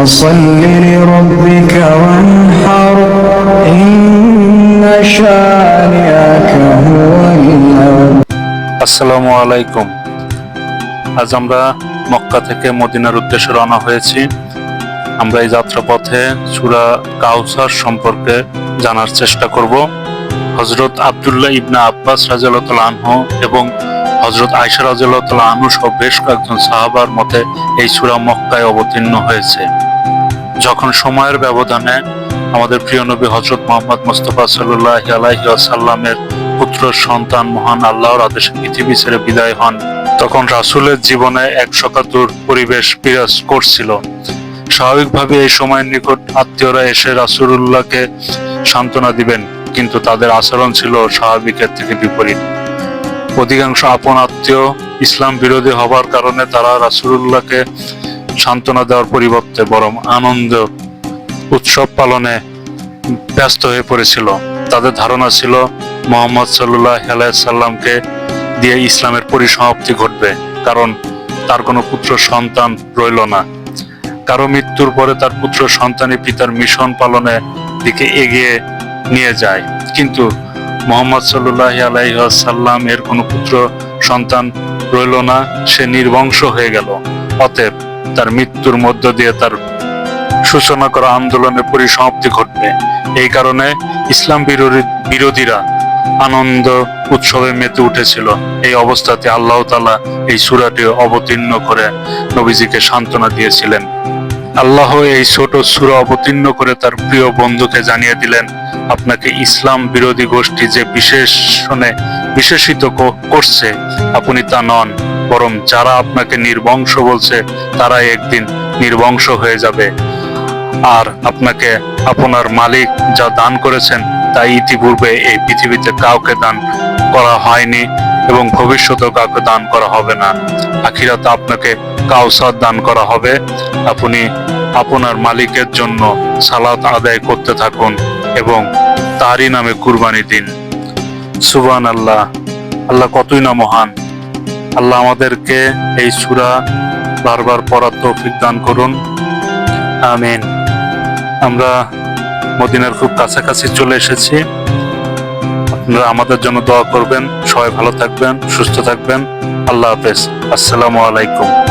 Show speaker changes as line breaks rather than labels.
فصل لربك وانحر, إن شانئك هو আসসালামু আলাইকুম। আজ আমরা মক্কা থেকে মদিনার উদ্দেশ্যে রওনা হয়েছি। আমরা এই যাত্রাপথে সুরা কাউসার সম্পর্কে জানার চেষ্টা করব। হজরত আবদুল্লাহ ইবনা আব্বাস রাজিয়াল্লাহ এবং হজরত আয়সা রাজিয়াল্লাহ আনহু সহ বেশ কয়েকজন সাহাবার মতে এই সুরা মক্কায় অবতীর্ণ হয়েছে। যখন সময়ের ব্যবধানে আমাদের প্রিয় নবী হজরত মোহাম্মদ মুস্তফা সাল্লাহ আলাইহি আসাল্লামের পুত্র, সন্তান, মহান আল্লাহর আদেশে পৃথিবী ছেড়ে বিদায় হন, তখন রাসূলের জীবনে এক সকাতুর পরিবেশ বিরাজ করছিল। স্বাভাবিকভাবে এই সময়ের নিকট আত্মীয়রা এসে রাসূলুল্লাহকে সান্ত্বনা দিবেন, কিন্তু তাদের আচরণ ছিল স্বাভাবিকের থেকে বিপরীত। অধিকাংশ আপন আত্মীয় ইসলাম বিরোধী হবার কারণে তারা রাসূলুল্লাহকে সান্ত্বনা দেওয়ার পরিবর্তে বরং আনন্দ উৎসব পালনে ব্যস্ত হয়ে পড়েছিল। তাদের ধারণা ছিল, মোহাম্মদ সাল্লাহ সাল্লামকে দিয়ে ইসলামের পরিসমাপ্তি ঘটবে, কারণ তার কোনো পুত্র সন্তান রইল না। কারও মৃত্যুর পরে তার পুত্র সন্তানই পিতার মিশন পালনের দিকে এগিয়ে নিয়ে যায়। কিন্তু মোহাম্মদ সাল্লাহ আলাইসাল্লাম এর কোনো পুত্র সন্তান রইল না, সে নির্বংশ হয়ে গেল। অতএব তার মৃত্যুর মধ্য দিয়ে তার সূচনা করা আন্দোলনের পরিসমাপ্তি ঘটবে। এই কারণে ইসলাম বিরোধীরা আনন্দ উৎসবে মেতে উঠেছিল। এই অবস্থাতে আল্লাহ তালা এই সুরাটি অবতীর্ণ করে নবীজিকে সান্ত্বনা দিয়েছিলেন। আল্লাহ এই ছোট সুরা অবতীর্ণ করে তার প্রিয় বন্ধুকে জানিয়ে দিলেন, আপনাকে ইসলাম বিরোধী গোষ্ঠী যে বিশেষণে বিশেষিত করছে, আপনি তা নন। বরং যারা আপনাকে নির্বংশ বলছে, তারা একদিন নির্বংশ হয়ে যাবে। আর আপনাকে আপনার মালিক যা দান করেছেন, তা ইতিপূর্বে এই পৃথিবীতে কাউকে দান করা হয়নি এবং ভবিষ্যতেও কাউকে দান করা হবে না। আখিরাতে আপনাকে কাউসার দান করা হবে। আপনি আপনার মালিকের জন্য সালাত আদায় করতে থাকুন এবং তারই নামে কুরবানি দিন। সুবান আল্লাহ আল্লাহ কতই না মহান। আল্লাহ আমাদেরকে এই সুরা বারবার পড়ার তৌফিক দান করুন। আমিন। আমরা মদিনার খুব কাছাকাছি চলে এসেছি। আপনারা আমাদের জন্য দোয়া করবেন। সবাই ভালো থাকবেন, সুস্থ থাকবেন। আল্লাহ হাফেজ। আসসালামু আলাইকুম।